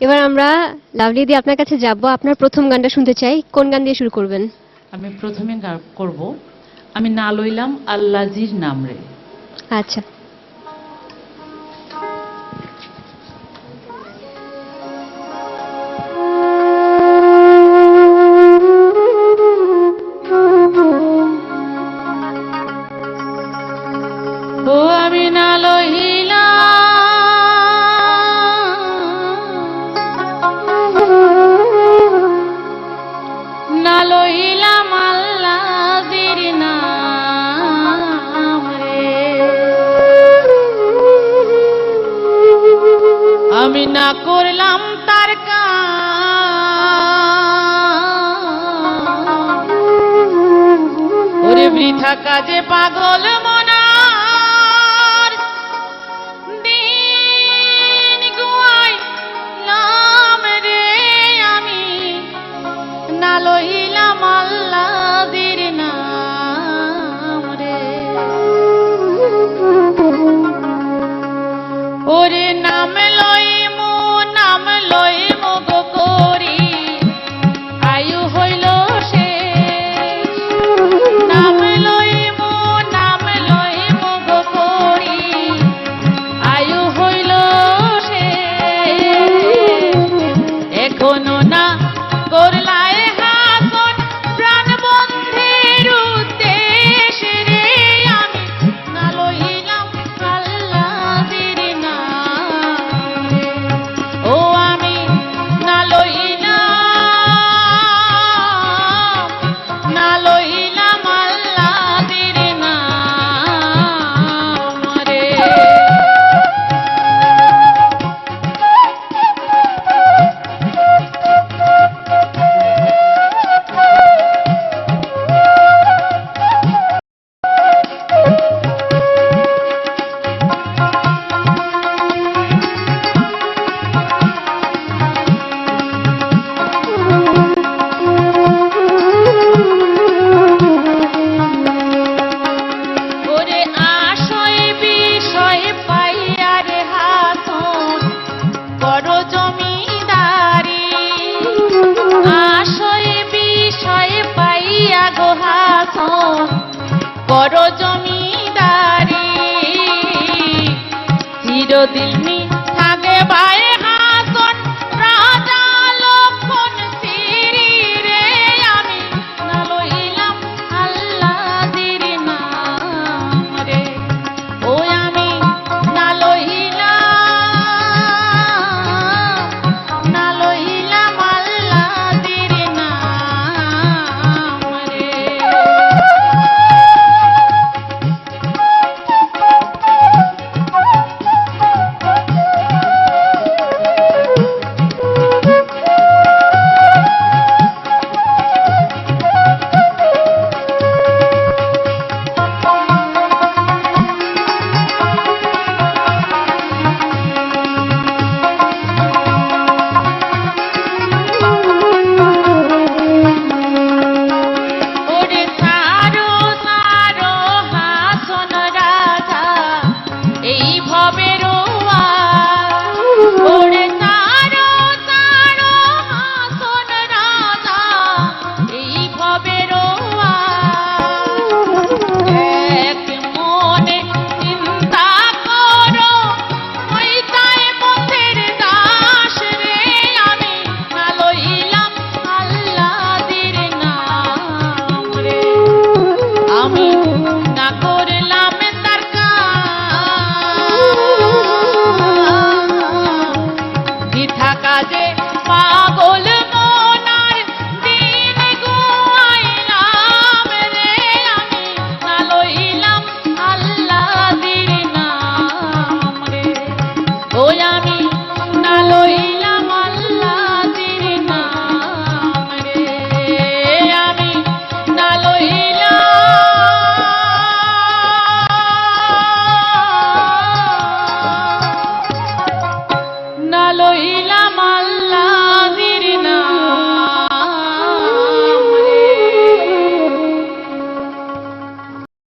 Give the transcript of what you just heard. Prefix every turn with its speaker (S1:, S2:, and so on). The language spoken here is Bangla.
S1: এবার আমরা লাভলি দি আপনার কাছে যাব। আপনার প্রথম গানটা শুনতে চাই। কোন গান দিয়ে শুরু করবেন?
S2: আমি প্রথমে করব আমি না লইলাম আল্লাজির নাম রে।
S1: আচ্ছা।
S2: কাজে পাগল না করলে শাসন করো জমিদারি চিরদিন